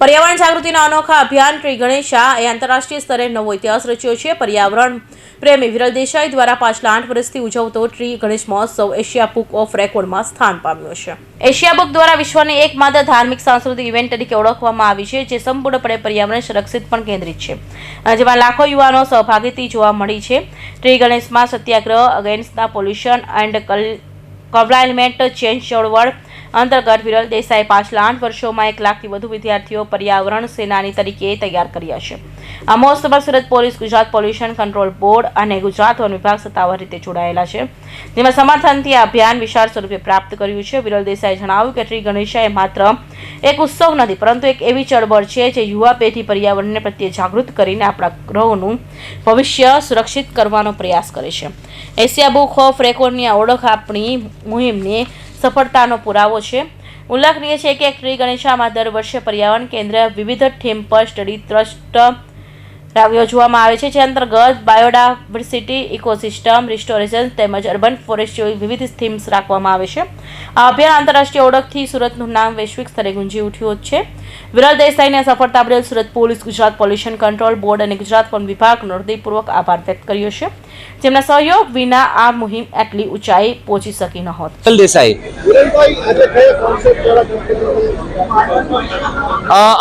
પર્યાવરણ જાગૃતિના અનોખા અભિયાન ટ્રી ગણેશા એ આંતરરાષ્ટ્રીય સ્તરે નવો ઇતિહાસ રચ્યો છે. પર્યાવરણ પ્રેમી વિરલ દેસાઈ દ્વારા પાછલા આઠ વર્ષથી ઉજવતો ટ્રી ગણેશ મહોત્સવ એશિયા બુક ઓફ રેકોર્ડમાં સ્થાન પામ્યો છે. એશિયા બુક દ્વારા વિશ્વની એકમાત્ર ધાર્મિક, સાંસ્કૃતિક ઇવેન્ટ તરીકે ઓળખવામાં આવી છે, જે સંપૂર્ણપણે પર્યાવરણ સંરક્ષિત પણ કેન્દ્રિત છે. જેમાં લાખો યુવાનો સહભાગીતી જોવા મળી છે. ટ્રી ગણેશમાં સત્યાગ્રહ, અગેન્સ્ટના પોલ્યુશન એન્ડ કમ્પ્લાયમેન્ટ ચેન્જ ચળવળ અંતર્ગત વિરલ દેસાઈ પાછલા આઠ વર્ષોમાં એક લાખથી વધુ વિદ્યાર્થીઓ પર્યાવરણ સેનાની તરીકે તૈયાર કર્યા છે. આ મહોત્સવમાં Surat police, Gujarat pollution control board અને ગુજરાત વન વિભાગ સત્તાવાર રીતે જોડાયેલા છે. જેમાં સમર્થનથી આ અભિયાન વિશાળ સ્વરૂપે પ્રાપ્ત કર્યું છે. વિરલ દેસાઈએ જણાવ્યું કે શ્રી ગણેશાએ માત્ર એક ઉત્સવ નથી, પરંતુ એક એવી ચળવળ છે જે યુવા પેઢી પર્યાવરણને પ્રત્યે જાગૃત કરીને આપણા ગ્રહોનું ભવિષ્ય સુરક્ષિત કરવાનો પ્રયાસ કરે છે. એશિયા બુક ઓફ રેકોર્ડની આ ઓળખ આપણી મુહિમની સફળતાનો પુરાવો છે. ઉલ્લેખનીય છે કે શ્રી ગણેશામાં દર વર્ષે પર્યાવરણ કેન્દ્ર વિવિધ થીમ પર સ્ટડી ટ્રસ્ટ યોજવામાં આવે છે, જે અંતર્ગત બાયોડાયવર્સિટી, ઇકોસિસ્ટમ, રિસ્ટોરેશન તેમજ અર્બન ફોરેસ્ટ જેવી વિવિધ થીમ્સ રાખવામાં આવે છે. આ અભિયાન આંતરરાષ્ટ્રીય ઓળખથી સુરતનું નામ વૈશ્વિક સ્તરે ગુંજી ઉઠ્યું છે. વિરલ દેસાઈને સફળતા બદલ Surat police Gujarat pollution control board અને ગુજરાત વન વિભાગનો હૃદયપૂર્વક આભાર વ્યક્ત કર્યો છે. જેમના સહયોગ વિના આ મુહિમ એટલી ઊંચાઈ પહોંચી શકી ન હોત. વિરલ દેસાઈ.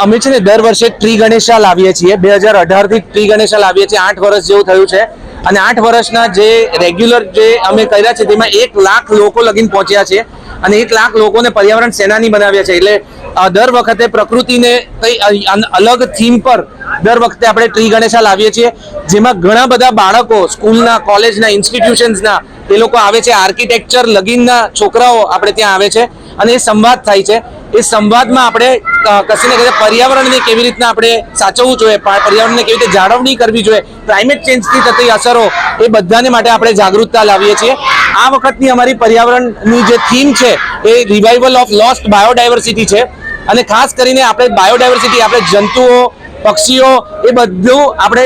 અમે છે ને દર વર્ષે ટ્રી ગણેશા લાવીએ છીએ. બે હજાર અઢારથી ટ્રી ગણેશા લાવીએ છીએ. આઠ વર્ષ જેવું થયું છે. અને આઠ વર્ષના જે રેગ્યુલર જે અમે કર્યા છે તેમાં એક લાખ લોકો લગીન પહોંચ્યા છે. અને એક લાખ લોકોને પર્યાવરણ સેનાની બનાવ્યા છે. એટલે દર વખતે પ્રકૃતિને કઈ અલગ થીમ પર દર વખતે આપણે ટ્રી ગણેશા લાવીએ છીએ. જેમાં ઘણા બધા બાળકો સ્કૂલના, કોલેજના ઇન્સ્ટિટ્યુશન્સના એ લોકો આવે છે. આર્કિટેક્ચર લગીનના છોકરાઓ આપણે ત્યાં આવે છે અને એ સંવાદ થાય છે. એ સંવાદમાં આપણે ક- કશે ને કશે પર્યાવરણને કેવી રીતના આપણે સાચવવું જોઈએ પર્યાવરણને કેવી રીતે જાળવણી કરવી જોઈએ ક્લાઇમેટ ચેન્જથી થતી અસરો એ બધાને માટે આપણે જાગૃતતા લાવીએ છીએ. આ વખતની અમારી પર્યાવરણની જે થીમ છે એ રિવાઇવલ ઓફ લોસ્ટ બાયોડાયવર્સિટી છે. અને ખાસ કરીને આપણે બાયોડાયવર્સિટી આપણે જંતુઓ, પક્ષીઓ એ બધું આપણે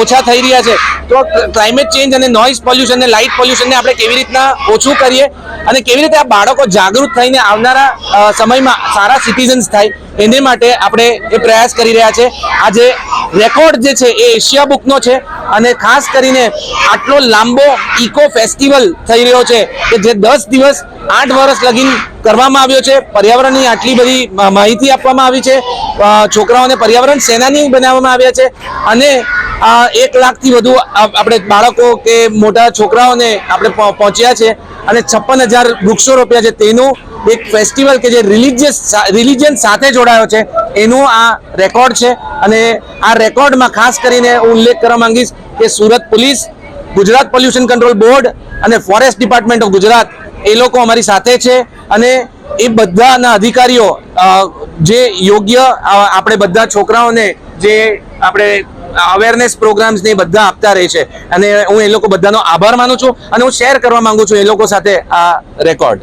ઓછા થઈ રહ્યા છે. તો ક્લાઇમેટ ચેન્જ અને નોઇઝ પોલ્યુશન અને લાઇટ પોલ્યુશનને આપણે કેવી રીતના ઓછું કરીએ અને કેવી રીતે આ બાળકો જાગૃત થઈને આવનારા સમયમાં સારા સિટીઝન્સ થાય, એને માટે આપણે એ પ્રયાસ કરી રહ્યા છે. આજે રેકોર્ડ જે છે એ એશિયા બુકનો છે. અને ખાસ કરીને આટલો લાંબો ઇકો ફેસ્ટિવલ થઈ રહ્યો છે કે જે દસ દિવસ આઠ વર્ષ લગીન કરવામાં આવ્યો છે. પર્યાવરણની આટલી બધી માહિતી આપવામાં આવી છે. છોકરાઓને પર્યાવરણ સેનાની બનાવવામાં આવ્યા છે અને એક લાખથી વધુ આપણે બાળકો કે મોટા છોકરાઓને આપણે પહોંચ્યા છે. અને છપ્પન હજાર વૃક્ષો રોપ્યા છે. તેનું એક ફેસ્ટિવલ કે જે રિલિજિયસ રિલિજિયન સાથે જોડાયો છે, એનું આ રેકોર્ડ છે. અને આ રેકોર્ડમાં ખાસ કરીને હું ઉલ્લેખ કરવા માંગીશ કે Surat police, Gujarat pollution control board અને ફોરેસ્ટ ડિપાર્ટમેન્ટ ઓફ ગુજરાત એ લોકો અમારી સાથે છે. અને એ બધાના અધિકારીઓ જે યોગ્ય આપણે બધા છોકરાઓને જે આપણે અવેરનેસ પ્રોગ્રામ્સ ને બધા આપતા રહે છે. અને હું એ લોકો બધાનો આભાર માનું છું અને હું શેર કરવા માંગુ છું એ લોકો સાથે આ રેકોર્ડ